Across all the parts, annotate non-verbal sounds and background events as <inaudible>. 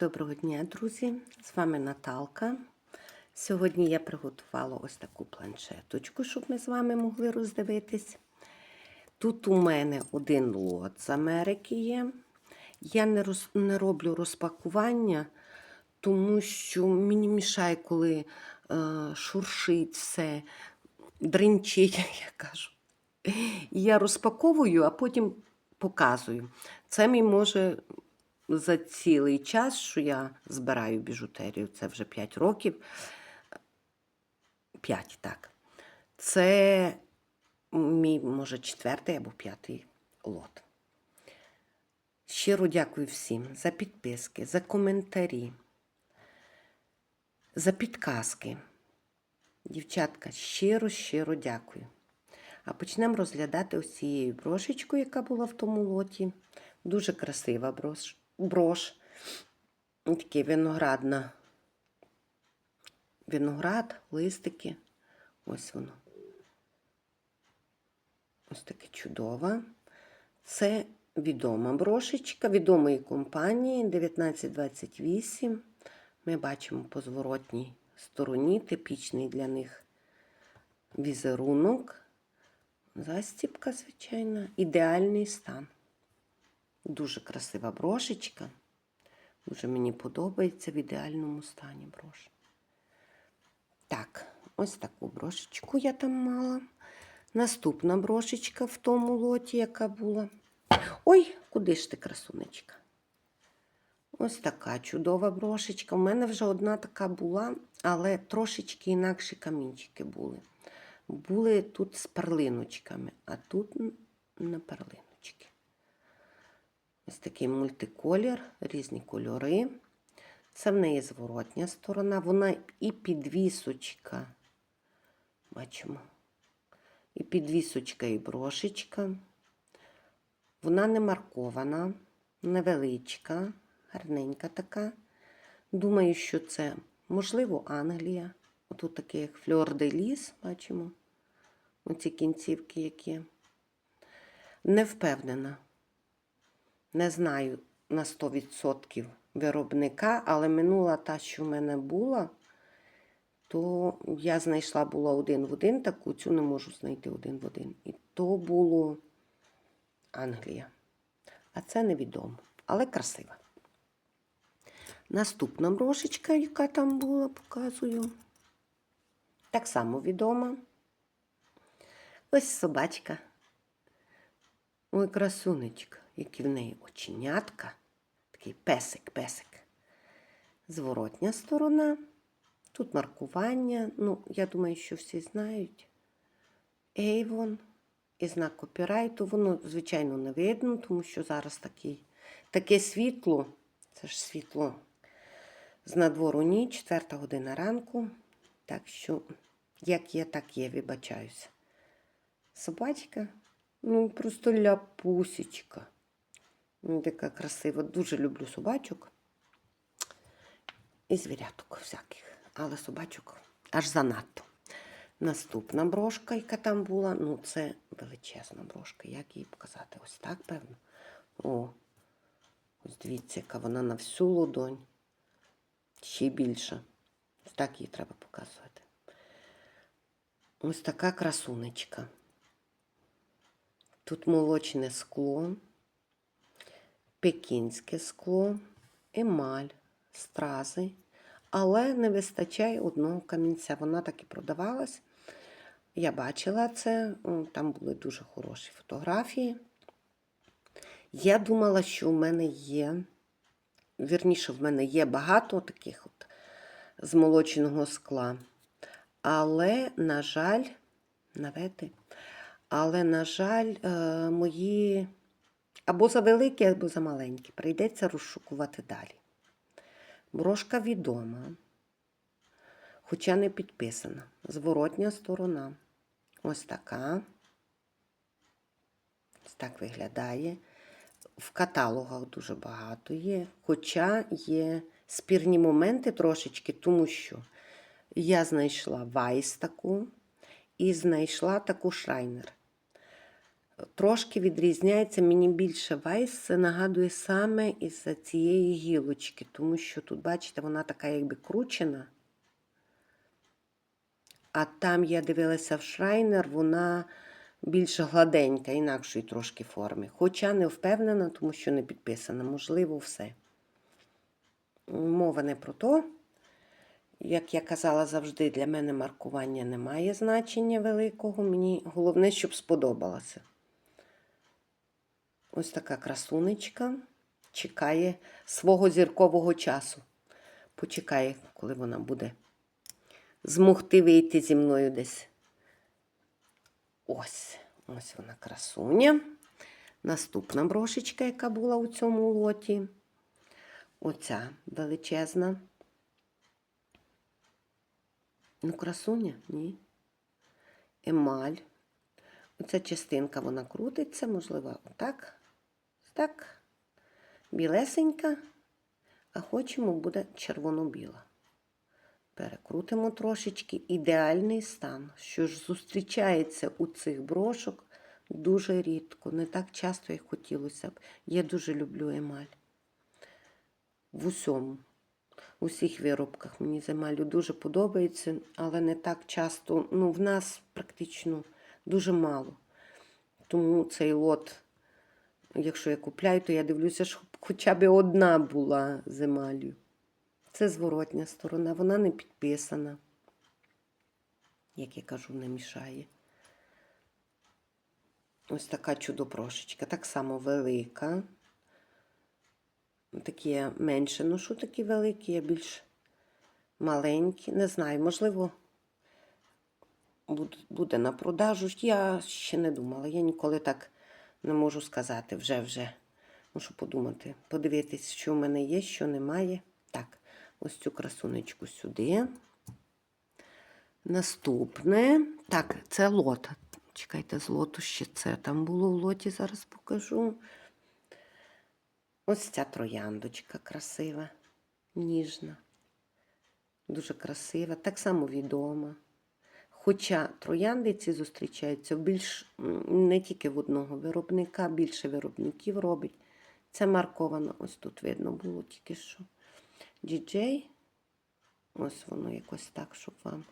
Доброго дня, друзі! З вами Наталка. Сьогодні я приготувала ось таку планшеточку, щоб ми з вами могли роздивитись. Тут у мене один лот з Америки є. Я не, роз, не роблю розпакування, тому що мені мішає, коли е, шуршить все, дринчить, <laughs> як я кажу. Я розпаковую, а потім показую. Це мій може за цілий час, що я збираю біжутерію, це вже 5 років. 5, так. Це мій, може, четвертий або п'ятий лот. Щиро дякую всім за підписки, за коментарі, за підказки. Дівчатка, щиро-щиро дякую. А почнемо розглядати ось цією брошечкою, яка була в тому лоті. Дуже красива брош. Брош. Такий виноградна. Виноград, листики. Ось воно. Ось таке чудова. Це відома брошечка відомої компанії 1928. Ми бачимо по зворотній стороні типічний для них візерунок. Застіпка, звичайно, ідеальний стан. Дуже красива брошечка. Дуже мені подобається в ідеальному стані брош. Так, ось таку брошечку я там мала. Наступна брошечка в тому лоті, яка була. Ой, куди ж ти, красунечка? Ось така чудова брошечка. У мене вже одна така була, але трошечки інакші камінчики були. Були тут з перлиночками, а тут на перлиночки. Ось такий мультиколір, різні кольори. Це в неї зворотня сторона. Вона і підвісочка. Бачимо. І підвісочка, і брошечка. Вона не маркована, невеличка, гарненька така. Думаю, що це, можливо, Англія. Отут такий як фльор де ліс, бачимо. Оці кінцівки які. Не впевнена. Не знаю на 100% виробника, але минула та, що в мене була, то я знайшла була один в один таку, цю не можу знайти один в один. І то було Англія. А це невідомо, але красива. Наступна брошечка, яка там була, показую. Так само відома. Ось собачка. Ой, красунечка, які в неї оченятка. Такий песик-песик. Зворотня сторона. Тут маркування. Ну, я думаю, що всі знають. Avon і знак копірайту. Воно, звичайно, не видно, тому що зараз такий, таке світло. Це ж світло з надвору ніч, четверта година ранку. Так що, як є, так є, вибачаюся. Собачка, ну просто ляпусечка. Така красива. Дуже люблю собачок. І звіряток всяких. Але собачок аж занадто. Наступна брошка, яка там була, ну це величезна брошка. Як її показати? Ось так, певно. О, ось дивіться, яка вона на всю ладонь. Ще більше. Ось так її треба показувати. Ось така красунечка. Тут молочне скло, пекінське скло, емаль, стрази, але не вистачає одного камінця. Вона так і продавалась. Я бачила це, там були дуже хороші фотографії. Я думала, що у мене є, вірніше, в мене є багато таких от змолоченого скла. Але, на жаль, навети, але, на жаль, е, мої або завеликі, або замаленькі. Прийдеться розшукувати далі. Брошка відома, хоча не підписана. Зворотня сторона. Ось така. Ось так виглядає. В каталогах дуже багато є, хоча є спірні моменти трошечки, тому що я знайшла Вайс таку і знайшла таку Шрайнер. Трошки відрізняється. Мені більше вайс нагадує саме із цієї гілочки, тому що тут, бачите, вона така якби кручена. А там я дивилася в Шрайнер, вона більш гладенька, інакшої трошки форми. Хоча не впевнена, тому що не підписана. Можливо, все. Мова не про то. Як я казала завжди, для мене маркування не має значення великого. Мені головне, щоб сподобалося. Ось така красунечка чекає свого зіркового часу. Почекає, коли вона буде змогти вийти зі мною десь. Ось, ось вона красуня. Наступна брошечка, яка була у цьому лоті. Оця величезна. Ну, красуня? Ні. Емаль. Оця частинка вона крутиться, можливо, отак. Так. Білесенька, а хочемо буде червоно-біла. Перекрутимо трошечки ідеальний стан, що ж зустрічається у цих брошок дуже рідко, не так часто, як хотілося б. Я дуже люблю емаль. В усьому, у всіх виробках мені з емалю дуже подобається, але не так часто. Ну, в нас практично дуже мало. Тому цей лот, якщо я купляю, то я дивлюся, щоб хоча б одна була з. Це зворотня сторона, вона не підписана. Як я кажу, не мішає. Ось така чудо-прошечка, так само велика. Такі я менше ношу, такі великі, я більш маленькі. Не знаю, можливо, буде на продажу. Я ще не думала. Я ніколи так не можу сказати. Вже-вже. Мушу подумати, подивитись, що в мене є, що немає. Так, ось цю красунечку сюди. Наступне. Так, це лот. Чекайте, з лоту ще це там було в лоті, зараз покажу. Ось ця трояндочка красива, ніжна, дуже красива, так само відома. Хоча троянди ці зустрічаються більш не тільки в одного виробника, більше виробників робить. Це марковано, ось тут видно було тільки що. DJ. Ось воно якось так, щоб вам.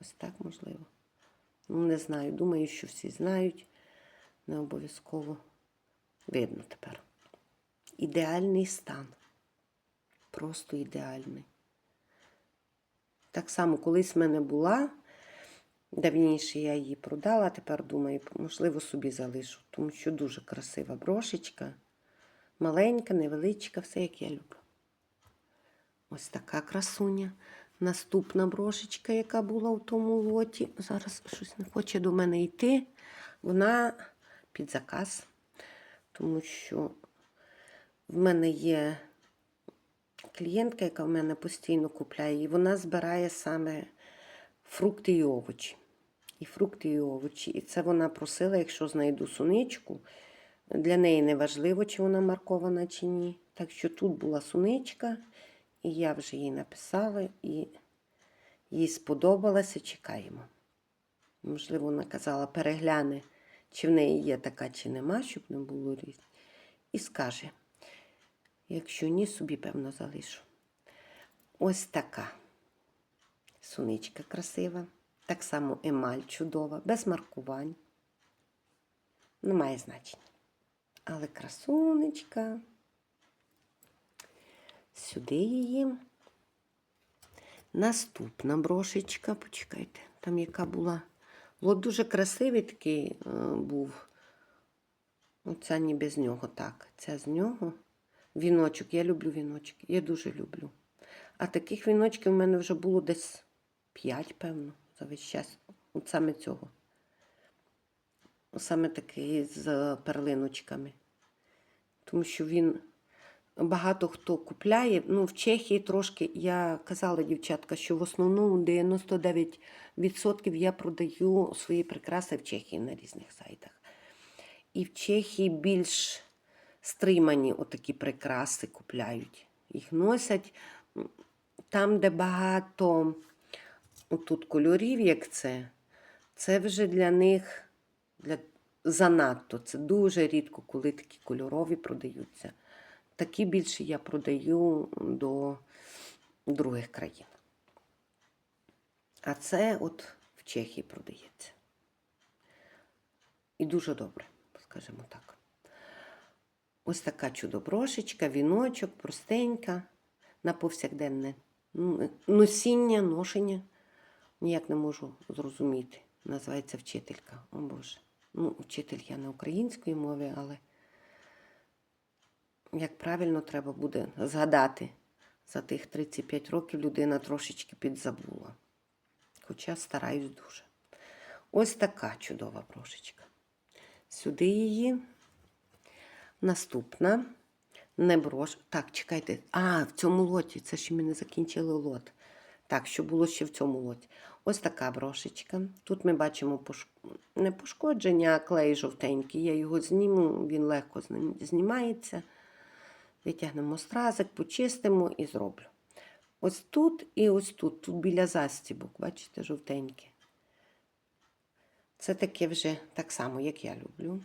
Ось так можливо. Ну, не знаю. Думаю, що всі знають. Не обов'язково видно тепер. Ідеальний стан. Просто ідеальний. Так само, колись в мене була. Давніше я її продала, тепер думаю, можливо, собі залишу, тому що дуже красива брошечка. Маленька, невеличка, все як я люблю. Ось така красуня. Наступна брошечка, яка була у тому лоті. Зараз щось не хоче до мене йти. Вона під заказ, тому що в мене є клієнтка, яка в мене постійно купляє, і вона збирає саме фрукти і овочі. І фрукти, і овочі. І це вона просила, якщо знайду суничку. Для неї не важливо, чи вона маркована, чи ні. Так що тут була суничка, і я вже їй написала, і їй сподобалося, чекаємо. Можливо, вона казала, перегляне, чи в неї є така, чи нема, щоб не було різні. І скаже, якщо ні, собі, певно, залишу. Ось така суничка красива. Так само емаль чудова, без маркувань. Не має значення. Але красунечка. Сюди її. Наступна брошечка, почекайте, там яка була. Лот дуже красивий такий е, був. Оця ніби з нього так. Ця з нього. Віночок. Я люблю віночки. Я дуже люблю. А таких віночків в мене вже було десь 5, певно, за весь час. От саме цього. Саме такий з перлиночками. Тому що він багато хто купляє. Ну, в Чехії трошки, я казала, дівчатка, що в основному 99% я продаю свої прикраси в Чехії на різних сайтах. І в Чехії більш стримані отакі прикраси купляють. Їх носять там, де багато отут кольорів, як це, це вже для них, для занадто. Це дуже рідко, коли такі кольорові продаються. Такі більше я продаю до других країн. А це от в Чехії продається. І дуже добре, скажімо так. Ось така чудо-брошечка, віночок, простенька, на повсякденне носіння, ношення. Ніяк не можу зрозуміти. Називається вчителька. О Боже. Ну, вчитель я не української мови, але як правильно треба буде згадати, за тих 35 років людина трошечки підзабула. Хоча стараюсь дуже. Ось така чудова брошечка. Сюди її. Наступна. Не брош. Так, чекайте. А, в цьому лоті. Це ще ми не закінчили лот. Так, що було ще в цьому лоті. Ось така брошечка. Тут ми бачимо пош... не пошкодження, а клей жовтенький. Я його зніму, він легко знімається. Витягнемо стразик, почистимо і зроблю. Ось тут і ось тут, тут біля застібок, бачите, жовтеньке. Це таке вже так само, як я люблю.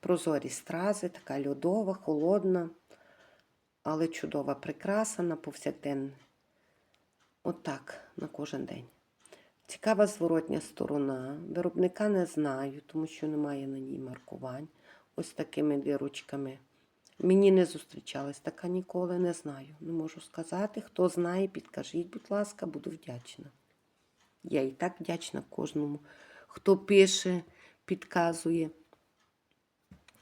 Прозорі стрази, така льодова, холодна, але чудова прикраса на повсякденне. Отак на кожен день. Цікава зворотня сторона. Виробника не знаю, тому що немає на ній маркувань. Ось такими дирочками. Мені не зустрічалась така ніколи, не знаю. Не можу сказати. Хто знає, підкажіть, будь ласка, буду вдячна. Я і так вдячна кожному, хто пише, підказує.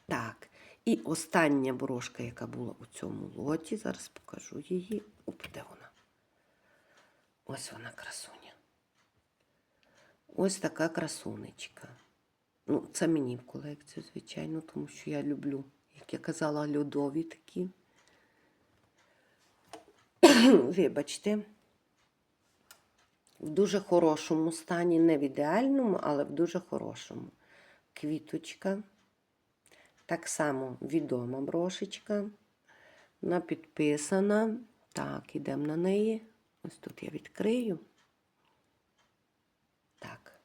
Так, і остання брошка, яка була у цьому лоті, зараз покажу її. Оп, де вона? Ось вона красуня. Ось така красунечка. Ну, це мені в колекцію, звичайно, тому що я люблю, як я казала, льодові такі. <clears throat> Вибачте. В дуже хорошому стані, не в ідеальному, але в дуже хорошому. Квіточка. Так само відома брошечка. Вона підписана. Так, ідемо на неї. Ось тут я відкрию. Так.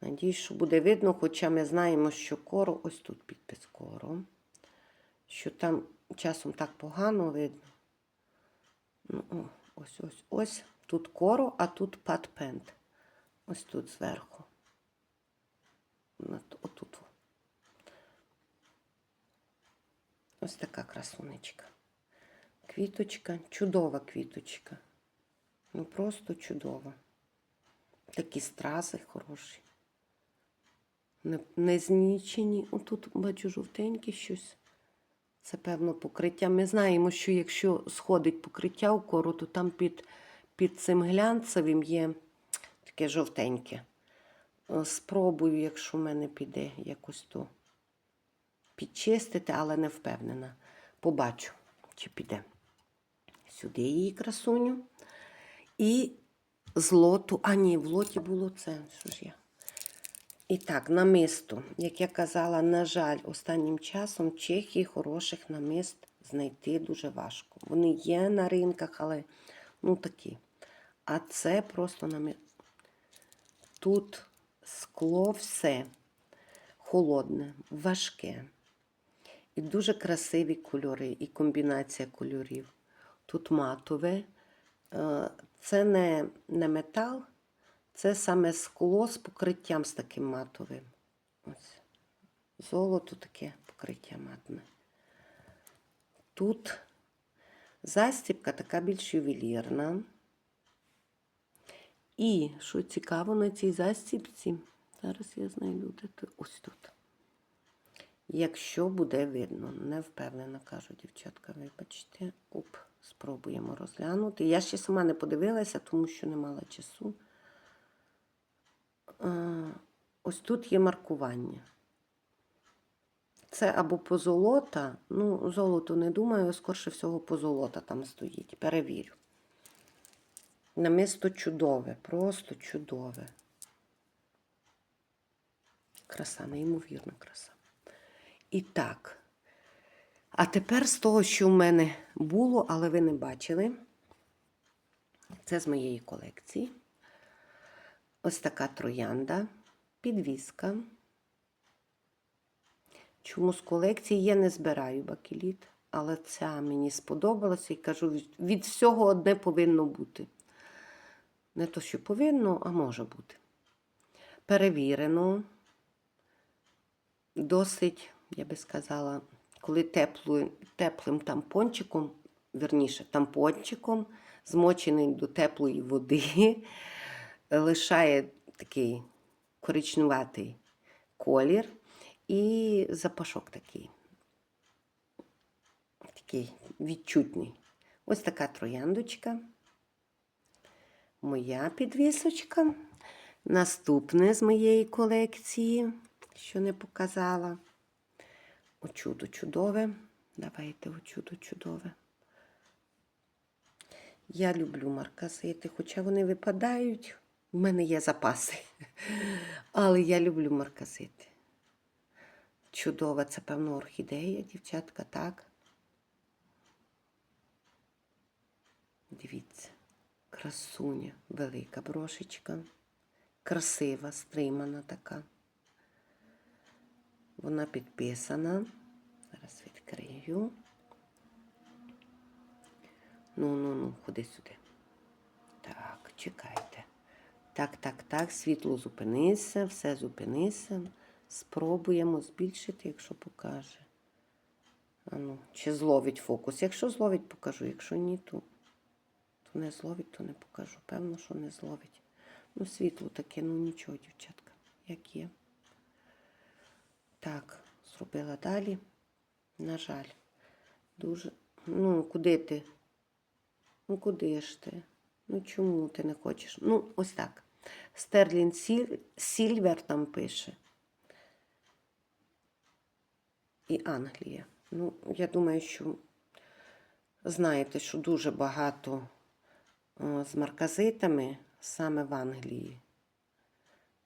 Надіюсь, що буде видно, хоча ми знаємо, що коро, ось тут підпис коро. Що там часом так погано видно. Ну, о, ось, ось, ось. Тут коро, а тут патпент. Ось тут зверху. От- Отут. Ось така красунечка. Квіточка, чудова квіточка. Ну просто чудова. Такі стрази хороші. Не, не знічені. Отут бачу жовтеньке щось. Це певно покриття. Ми знаємо, що якщо сходить покриття у кору, то там під, під цим глянцевим є таке жовтеньке. Е, Спробую, якщо в мене піде якось то підчистити, але не впевнена. Побачу, чи піде. Сюди її красуню. І з лоту, а ні, в лоті було це. Що ж я? І так, намисто. Як я казала, на жаль, останнім часом Чехії хороших намист знайти дуже важко. Вони є на ринках, але ну такі. А це просто намисто. Тут скло все холодне, важке. І дуже красиві кольори, і комбінація кольорів. Тут матове. Е, Це не, не метал, це саме скло з покриттям з таким матовим. Ось. Золото таке покриття матне. Тут застібка така більш ювелірна. І, що цікаво на цій застібці, зараз я знайду де то- ось тут. Якщо буде видно, не впевнена, кажу дівчатка, вибачте. Оп, спробуємо розглянути. Я ще сама не подивилася, тому що не мала часу. Ось тут є маркування. Це або позолота, ну, золото не думаю, скорше всього позолота там стоїть. Перевірю. Намисто чудове, просто чудове. Краса, неймовірна краса. І так. А тепер з того, що в мене було, але ви не бачили. Це з моєї колекції. Ось така троянда, підвіска. Чому з колекції я не збираю бакеліт, але ця мені сподобалася і кажу, від- всього одне повинно бути. Не то, що повинно, а може бути. Перевірено. Досить, я би сказала, коли теплою, теплим тампончиком, верніше, тампончиком, змочений до теплої води, <laughs> лишає такий коричнуватий колір і запашок такий. Такий відчутний. Ось така трояндочка. Моя підвісочка. Наступне з моєї колекції, що не показала. О чудо чудове. Давайте о чудо чудове. Я люблю марказити, хоча вони випадають. У мене є запаси. <laughs> Але я люблю марказити. Чудова, це, певно, орхідея, дівчатка, так? Дивіться, красуня, велика брошечка, красива, стримана така. Вона підписана. Зараз відкрию. Ну, ну, ну, ходи сюди. Так, чекайте. Так, так, так, світло зупинися, все зупинися. Спробуємо збільшити, якщо покаже. А ну, чи зловить фокус. Якщо зловить, покажу. Якщо ні, то, то не зловить, то не покажу. Певно, що не зловить. Ну, світло таке, ну нічого, дівчатка, як є. Так, зробила далі. На жаль, дуже. Ну, куди ти? Ну, куди ж ти? Ну, чому ти не хочеш? Ну, ось так. Стерлін Сіль... Сільвер там пише. І Англія. Ну, я думаю, що знаєте, що дуже багато з марказитами саме в Англії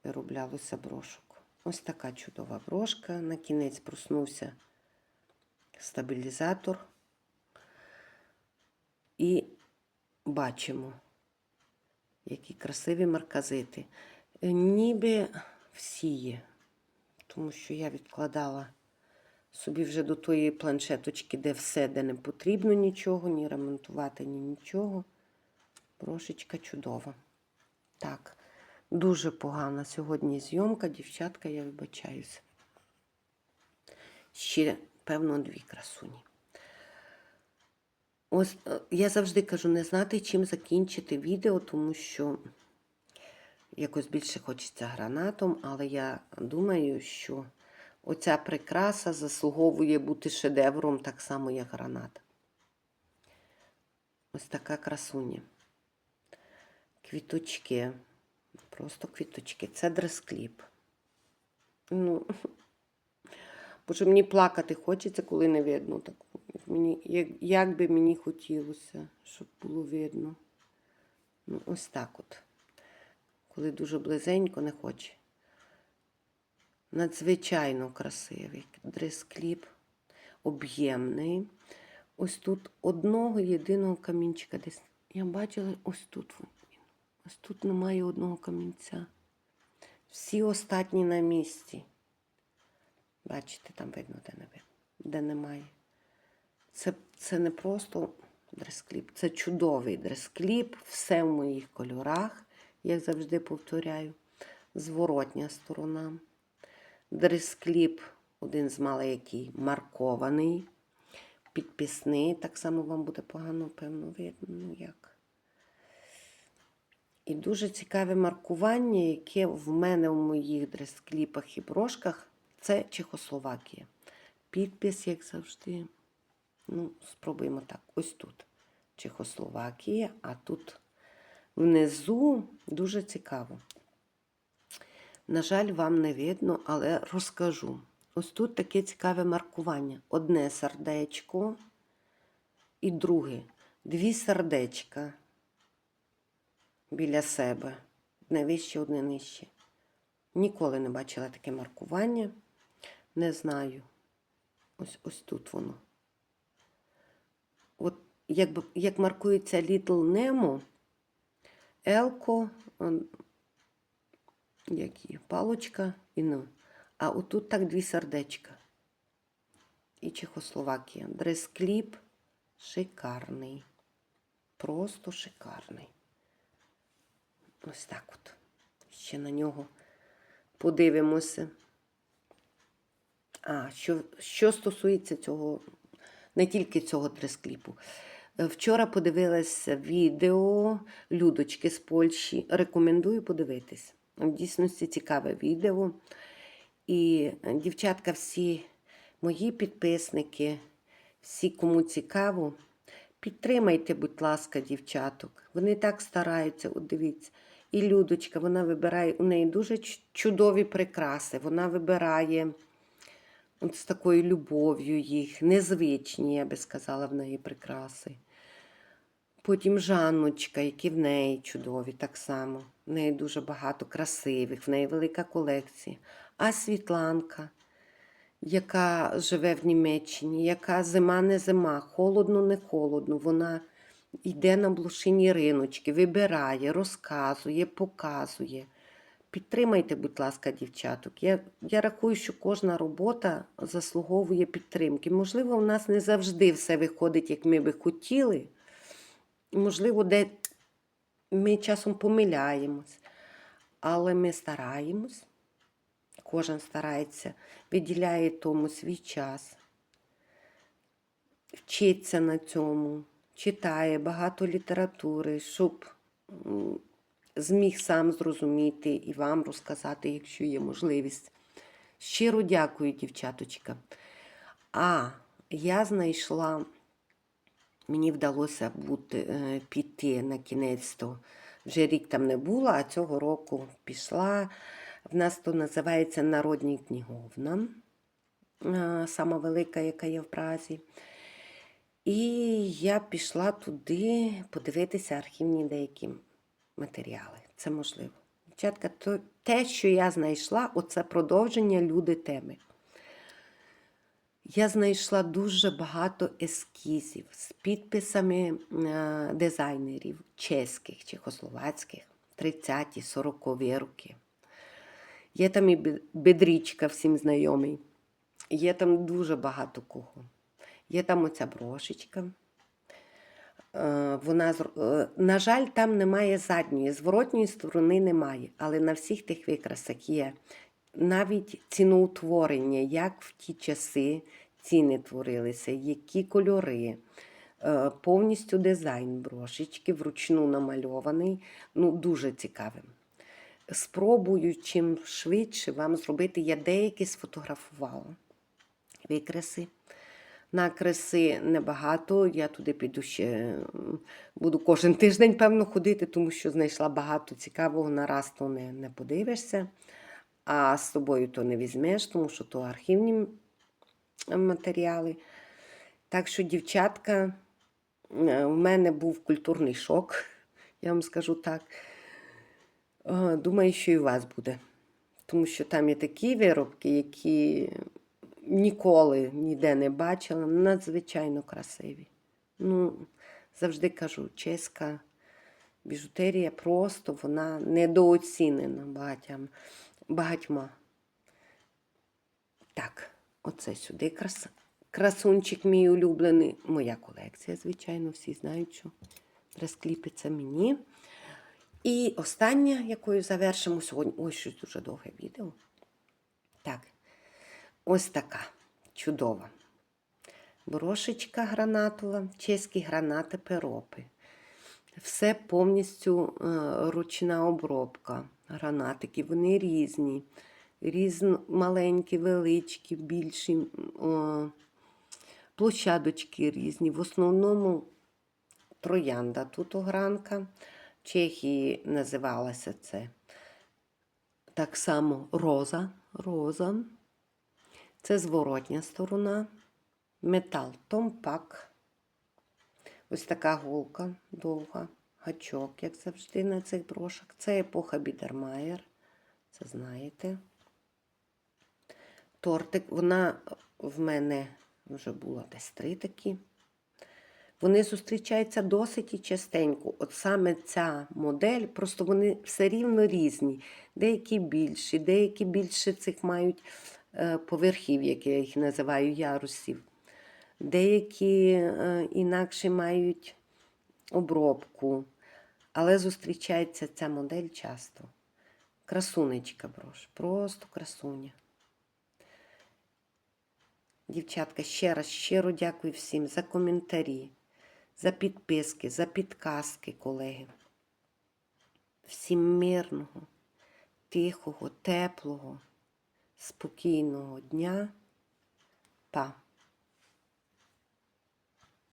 вироблялося брошок. Ось така чудова брошка. На кінець проснувся стабілізатор. І бачимо, які красиві марказити. Ніби всі є, тому що я відкладала собі вже до тої планшеточки, де все, де не потрібно нічого, ні ремонтувати, ні нічого. Брошечка чудова. Так, дуже погана сьогодні зйомка, дівчатка, я вибачаюся. Ще, певно, дві красуні. Ось е, я завжди кажу, не знати, чим закінчити відео, тому що якось більше хочеться гранатом, але я думаю, що оця прикраса заслуговує бути шедевром так само, як гранат. Ось така красуня. Квіточки. Просто квіточки. Це дрес-кліп. Ну, <laughs> Боже, мені плакати хочеться, коли не видно так. Мені, як, як би мені хотілося, щоб було видно. Ну, ось так от. Коли дуже близенько не хоче. Надзвичайно красивий дрес-кліп, об'ємний. Ось тут одного єдиного камінчика десь. Я бачила ось тут. Ось тут немає одного камінця. Всі остатні на місці. Бачите, там видно, де не видно, де немає. Це, це не просто дрес-кліп, це чудовий дрес-кліп, все в моїх кольорах, як завжди повторяю. Зворотня сторона. Дрес-кліп, один з мала маркований, підписний. Так само вам буде погано, певно, видно, ну як. І дуже цікаве маркування, яке в мене в моїх дрес-кліпах і брошках, це Чехословакія. Підпис, як завжди. Ну, спробуємо так. Ось тут Чехословакія, а тут внизу дуже цікаво. На жаль, вам не видно, але розкажу. Ось тут таке цікаве маркування. Одне сердечко і друге. Дві сердечка біля себе. Одне вище, одне нижче. Ніколи не бачила таке маркування. Не знаю. Ось ось тут воно. От як, як маркується Little Nemo, Елко, які палочка і ну. А отут так дві сердечка. і Чехословакія. Дрес-кліп шикарний. Просто шикарний. Ось так от. Ще на нього подивимося. А, що, що стосується цього, не тільки цього дрес-кліпу. Е, Вчора подивилася відео Людочки з Польщі. Рекомендую подивитись. В дійсності цікаве відео. І дівчатка, всі мої підписники, всі, кому цікаво, підтримайте, будь ласка, дівчаток. Вони так стараються, от дивіться. І Людочка, вона вибирає, у неї дуже чудові прикраси. Вона вибирає от з такою любов'ю їх, незвичні, я би сказала, в неї прикраси. Потім Жанночка, які в неї чудові так само. В неї дуже багато красивих, в неї велика колекція. А Світланка, яка живе в Німеччині, яка зима не зима, холодно не холодно. Вона йде на блошині риночки, вибирає, розказує, показує. Підтримайте, будь ласка, дівчаток. Я, я рахую, що кожна робота заслуговує підтримки. Можливо, у нас не завжди все виходить, як ми би хотіли. Можливо, де ми часом помиляємось, але ми стараємось. Кожен старається, виділяє тому свій час, вчиться на цьому, читає багато літератури, щоб зміг сам зрозуміти і вам розказати, якщо є можливість. Щиро дякую, дівчаточка. А я знайшла, мені вдалося бути, е, піти на кінець то. Вже рік там не була, а цього року пішла. В нас то називається Народні книговна, е, сама велика, яка є в Празі. І я пішла туди подивитися архівні деякі матеріали. Це можливо. Дівчатка, то те, що я знайшла, оце продовження люди теми. Я знайшла дуже багато ескізів з підписами е, дизайнерів чеських, чехословацьких, 30-ті, 40-ві роки. Є там і Бе- Бедрічка, всім знайомий. Є там дуже багато кого. Є там оця брошечка. Е, Вона, е, на жаль, там немає задньої, зворотньої сторони немає, але на всіх тих викрасах є навіть ціноутворення, як в ті часи ціни творилися, які кольори, е, повністю дизайн брошечки, вручну намальований, ну дуже цікавим. Спробую чим швидше вам зробити. Я деякі сфотографувала викреси. Накреси небагато. Я туди піду ще буду кожен тиждень, певно, ходити, тому що знайшла багато цікавого. На раз то не, не подивишся, а з собою то не візьмеш, тому що то архівні матеріали. Так що, дівчатка, е, у мене був культурний шок, я вам скажу так. Е, Думаю, що і у вас буде. Тому що там є такі виробки, які ніколи ніде не бачила, надзвичайно красиві. Ну, завжди кажу, чеська біжутерія просто вона недооцінена багатям, багатьма. Так, оце сюди краса. Красунчик мій улюблений. Моя колекція, звичайно, всі знають, що дрес-кліпи мені. І остання, якою завершимо сьогодні. Ой, щось дуже довге відео. Так, ось така чудова. Брошечка гранатова, чеські гранати перопи. Все повністю е, ручна обробка. Гранатики, вони різні. Різно, маленькі, величкі, більші. О, площадочки різні. В основному троянда тут огранка. В Чехії називалося це так само роза. роза. Це зворотня сторона. Метал томпак. Ось така голка довга, гачок, як завжди, на цих брошах. Це епоха Бідермаєр. Це знаєте. Тортик, вона в мене вже була десь три такі. Вони зустрічаються досить і частенько. От саме ця модель, просто вони все рівно різні. Деякі більші, деякі більше цих мають поверхів, як я їх називаю, ярусів. деякі е, інакше мають обробку, але зустрічається ця модель часто. Красунечка брош, просто красуня. Дівчатка, ще раз щиро дякую всім за коментарі, за підписки, за підказки, колеги. Всім мирного, тихого, теплого, спокійного дня. Па.